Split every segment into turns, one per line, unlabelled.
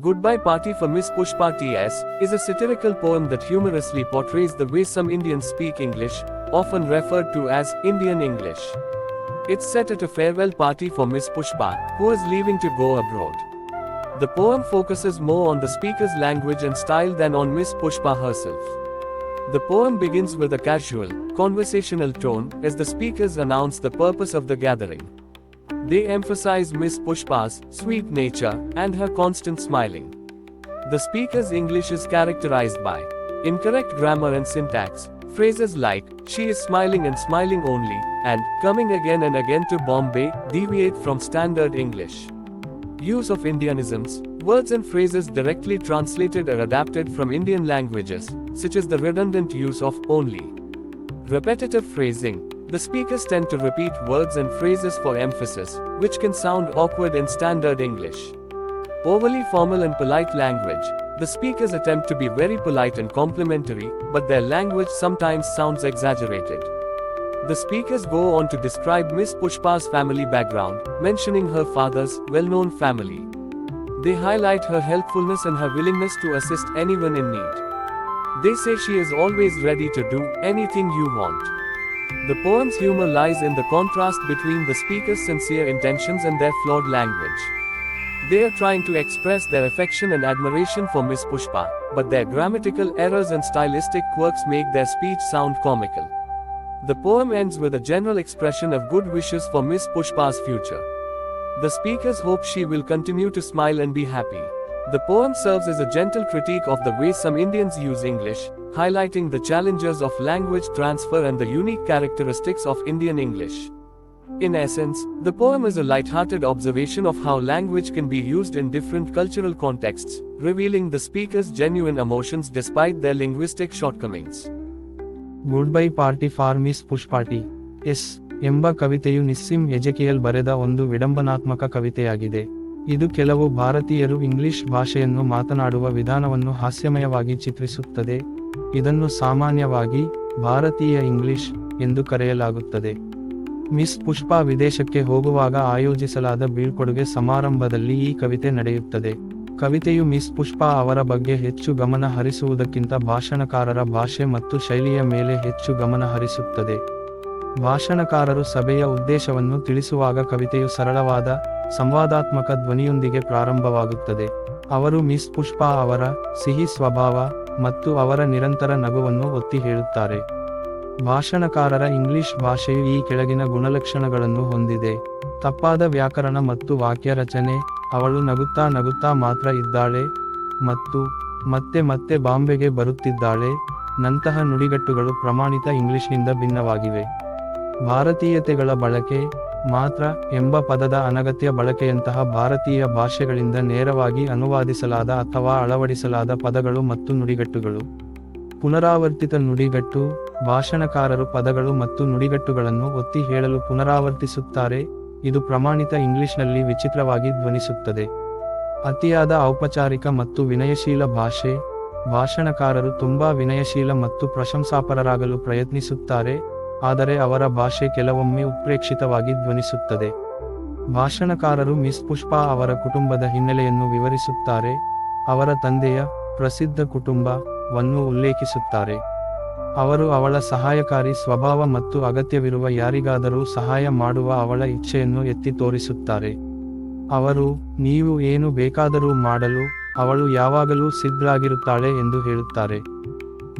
Goodbye Party for Miss Pushpa T.S. is a satirical poem that humorously portrays the way some Indians speak English, often referred to as Indian English. It's set at a farewell party for Miss Pushpa, who is leaving to go abroad. The poem focuses more on the speaker's language and style than on Miss Pushpa herself. The poem begins with a casual, conversational tone as the speakers announce the purpose of the gathering. They emphasize Miss Pushpa's sweet nature and her constant smiling. The speaker's English is characterized by incorrect grammar and syntax, phrases like she is smiling and smiling only, and coming again and again to Bombay deviate from standard English. Use of Indianisms, words and phrases directly translated or adapted from Indian languages, such as the redundant use of only. Repetitive phrasing. The speakers tend to repeat words and phrases for emphasis, which can sound awkward in standard English. Overly formal and polite language. The speakers attempt to be very polite and complimentary, but their language sometimes sounds exaggerated. The speakers go on to describe Miss Pushpa's family background, mentioning her father's well known family. They highlight her helpfulness and her willingness to assist anyone in need. They say she is always ready to do anything you want. The poem's humor lies in the contrast between the speaker's sincere intentions and their flawed language. They are trying to express their affection and admiration for Miss Pushpa, but their grammatical errors and stylistic quirks make their speech sound comical. The poem ends with a general expression of good wishes for Miss Pushpa's future. The speakers hope she will continue to smile and be happy. The poem serves as a gentle critique of the way some Indians use English, highlighting the challenges of language transfer and the unique characteristics of Indian English. In essence, the poem is a light-hearted observation of how language can be used in different cultural contexts, revealing the speaker's genuine emotions despite their linguistic shortcomings.
Goodbye party for miss Pushpa T S ಎಂಬ ಕವಿತೆಯು ನಿಸ್ಸಿಂ Ezekiel ಬರೆದ ಒಂದು ವಿಡಂಬನಾತ್ಮಕ ಕವಿತೆಯಾಗಿದೆ ಇದು ಕೆಲವು ಭಾರತೀಯರು English ಭಾಷೆಯನ್ನು ಮಾತನಾಡುವ ವಿಧಾನವನ್ನು ಹಾಸ್ಯಮಯವಾಗಿ ಚಿತ್ರಿಸುತ್ತದೆ. ಇದನ್ನು ಸಾಮಾನ್ಯವಾಗಿ ಭಾರತೀಯ ಇಂಗ್ಲಿಷ್ ಎಂದು ಕರೆಯಲಾಗುತ್ತದೆ. ಮಿಸ್ ಪುಷ್ಪಾ ವಿದೇಶಕ್ಕೆ ಹೋಗುವಾಗ ಆಯೋಜಿಸಲಾದ ಬೀಳ್ಕೊಡುಗೆ ಸಮಾರಂಭದಲ್ಲಿ ಈ ಕವಿತೆ ನಡೆಯುತ್ತದೆ. ಕವಿತೆಯು ಮಿಸ್ ಪುಷ್ಪಾ ಅವರ ಬಗ್ಗೆ ಹೆಚ್ಚು ಗಮನ ಹರಿಸುವುದಕ್ಕಿಂತ ಭಾಷಣಕಾರರ ಭಾಷೆ ಮತ್ತು ಶೈಲಿಯ ಮೇಲೆ ಹೆಚ್ಚು ಗಮನ ಹರಿಸುತ್ತದೆ. ಭಾಷಣಕಾರರು ಸಭೆಯ ಉದ್ದೇಶವನ್ನು ತಿಳಿಸುವಾಗ ಕವಿತೆಯು ಸರಳವಾದ, ಸಂವಾದಾತ್ಮಕ ಧ್ವನಿಯೊಂದಿಗೆ ಪ್ರಾರಂಭವಾಗುತ್ತದೆ. ಅವರು ಮಿಸ್ ಪುಷ್ಪಾ ಅವರ ಸಿಹಿ ಸ್ವಭಾವ ಮತ್ತು ಅವರ ನಿರಂತರ ನಗುವನ್ನು ಒತ್ತಿ ಹೇಳುತ್ತಾರೆ. ಭಾಷಣಕಾರರ ಇಂಗ್ಲಿಷ್ ಭಾಷೆಯು ಈ ಕೆಳಗಿನ ಗುಣಲಕ್ಷಣಗಳನ್ನು ಹೊಂದಿದೆ. ತಪ್ಪಾದ ವ್ಯಾಕರಣ ಮತ್ತು ವಾಕ್ಯ ರಚನೆ, ಅವಳು ನಗುತ್ತಾ ನಗುತ್ತಾ ಮಾತ್ರ ಇದ್ದಾಳೆ ಮತ್ತು ಮತ್ತೆ ಮತ್ತೆ ಬಾಂಬೆಗೆ ಬರುತ್ತಿದ್ದಾಳೆ. ನಂತಹ ನುಡಿಗಟ್ಟುಗಳು ಪ್ರಮಾಣಿತ ಇಂಗ್ಲಿಷ್ನಿಂದ ಭಿನ್ನವಾಗಿವೆ. ಭಾರತೀಯತೆಗಳ ಬಳಕೆ ಮಾತ್ರ ಎಂಬ ಪದದ ಅನಗತ್ಯ ಬಳಕೆಯಂತಹ ಭಾರತೀಯ ಭಾಷೆಗಳಿಂದ ನೇರವಾಗಿ ಅನುವಾದಿಸಲಾದ ಅಥವಾ ಅಳವಡಿಸಲಾದ ಪದಗಳು ಮತ್ತು ನುಡಿಗಟ್ಟುಗಳು. ಪುನರಾವರ್ತಿತ ನುಡಿಗಟ್ಟು, ಭಾಷಣಕಾರರು ಪದಗಳು ಮತ್ತು ನುಡಿಗಟ್ಟುಗಳನ್ನು ಒತ್ತಿ ಹೇಳಲು ಪುನರಾವರ್ತಿಸುತ್ತಾರೆ, ಇದು ಪ್ರಮಾಣಿತ ಇಂಗ್ಲಿಷ್ನಲ್ಲಿ ವಿಚಿತ್ರವಾಗಿ ಧ್ವನಿಸುತ್ತದೆ. ಅತಿಯಾದ ಔಪಚಾರಿಕ ಮತ್ತು ವಿನಯಶೀಲ ಭಾಷೆ ಭಾಷಣಕಾರರು ತುಂಬಾ ವಿನಯಶೀಲ ಮತ್ತು ಪ್ರಶಂಸಾಪರರಾಗಲು ಪ್ರಯತ್ನಿಸುತ್ತಾರೆ, ಆದರೆ ಅವರ ಭಾಷೆ ಕೆಲವೊಮ್ಮೆ ಉತ್ಪ್ರೇಕ್ಷಿತವಾಗಿ ಧ್ವನಿಸುತ್ತದೆ. ಭಾಷಣಕಾರರು ಮಿಸ್ ಪುಷ್ಪಾ ಅವರ ಕುಟುಂಬದ ಹಿನ್ನೆಲೆಯನ್ನು ವಿವರಿಸುತ್ತಾರೆ, ಅವರ ತಂದೆಯ ಪ್ರಸಿದ್ಧ ಕುಟುಂಬವನ್ನು ಉಲ್ಲೇಖಿಸುತ್ತಾರೆ. ಅವರು ಅವಳ ಸಹಾಯಕಾರಿ ಸ್ವಭಾವ ಮತ್ತು ಅಗತ್ಯವಿರುವ ಯಾರಿಗಾದರೂ ಸಹಾಯ ಮಾಡುವ ಅವಳ ಇಚ್ಛೆಯನ್ನು ಎತ್ತಿ ತೋರಿಸುತ್ತಾರೆ. ಅವರು, ನೀವು ಏನು ಬೇಕಾದರೂ ಮಾಡಲು ಅವಳು ಯಾವಾಗಲೂ ಸಿದ್ಧರಾಗಿರುತ್ತಾಳೆ ಎಂದು ಹೇಳುತ್ತಾರೆ.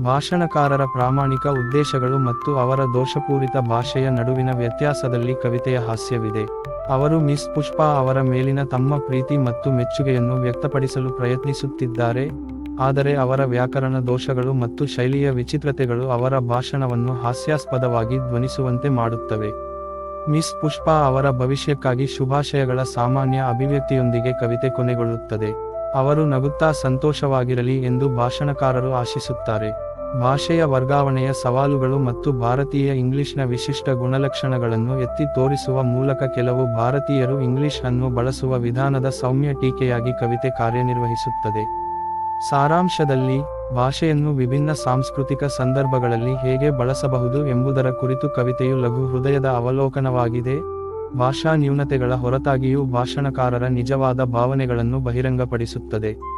ಭಾಷಣಕಾರರ ಪ್ರಾಮಾಣಿಕ ಉದ್ದೇಶಗಳು ಮತ್ತು ಅವರ ದೋಷಪೂರಿತ ಭಾಷೆಯ ನಡುವಿನ ವ್ಯತ್ಯಾಸದಲ್ಲಿ ಕವಿತೆಯ ಹಾಸ್ಯವಿದೆ. ಅವರು ಮಿಸ್ ಪುಷ್ಪಾ ಅವರ ಮೇಲಿನ ತಮ್ಮ ಪ್ರೀತಿ ಮತ್ತು ಮೆಚ್ಚುಗೆಯನ್ನು ವ್ಯಕ್ತಪಡಿಸಲು ಪ್ರಯತ್ನಿಸುತ್ತಿದ್ದಾರೆ, ಆದರೆ ಅವರ ವ್ಯಾಕರಣ ದೋಷಗಳು ಮತ್ತು ಶೈಲಿಯ ವಿಚಿತ್ರತೆಗಳು ಅವರ ಭಾಷಣವನ್ನು ಹಾಸ್ಯಾಸ್ಪದವಾಗಿ ಧ್ವನಿಸುವಂತೆ ಮಾಡುತ್ತವೆ. ಮಿಸ್ ಪುಷ್ಪಾ ಅವರ ಭವಿಷ್ಯಕ್ಕಾಗಿ ಶುಭಾಶಯಗಳ ಸಾಮಾನ್ಯ ಅಭಿವ್ಯಕ್ತಿಯೊಂದಿಗೆ ಕವಿತೆ ಕೊನೆಗೊಳ್ಳುತ್ತದೆ. ಅವರು ನಗುತ್ತಾ ಸಂತೋಷವಾಗಿರಲಿ ಎಂದು ಭಾಷಣಕಾರರು ಆಶಿಸುತ್ತಾರೆ. ಭಾಷೆಯ ವರ್ಗಾವಣೆಯ ಸವಾಲುಗಳು ಮತ್ತು ಭಾರತೀಯ ಇಂಗ್ಲಿಷ್ನ ವಿಶಿಷ್ಟ ಗುಣಲಕ್ಷಣಗಳನ್ನು ಎತ್ತಿ ತೋರಿಸುವ ಮೂಲಕ ಕೆಲವು ಭಾರತೀಯರು ಇಂಗ್ಲಿಷ್ ಅನ್ನು ಬಳಸುವ ವಿಧಾನದ ಸೌಮ್ಯ ಟೀಕೆಯಾಗಿ ಕವಿತೆ ಕಾರ್ಯನಿರ್ವಹಿಸುತ್ತದೆ. ಸಾರಾಂಶದಲ್ಲಿ, ಭಾಷೆಯನ್ನು ವಿಭಿನ್ನ ಸಾಂಸ್ಕೃತಿಕ ಸಂದರ್ಭಗಳಲ್ಲಿ ಹೇಗೆ ಬಳಸಬಹುದು ಎಂಬುದರ ಕುರಿತು ಕವಿತೆಯು ಲಘು ಹೃದಯದ ಅವಲೋಕನವಾಗಿದೆ. ಭಾಷಾ ನ್ಯೂನತೆಗಳ ಹೊರತಾಗಿಯೂ ಭಾಷಣಕಾರರ ನಿಜವಾದ ಭಾವನೆಗಳನ್ನು ಬಹಿರಂಗಪಡಿಸುತ್ತದೆ.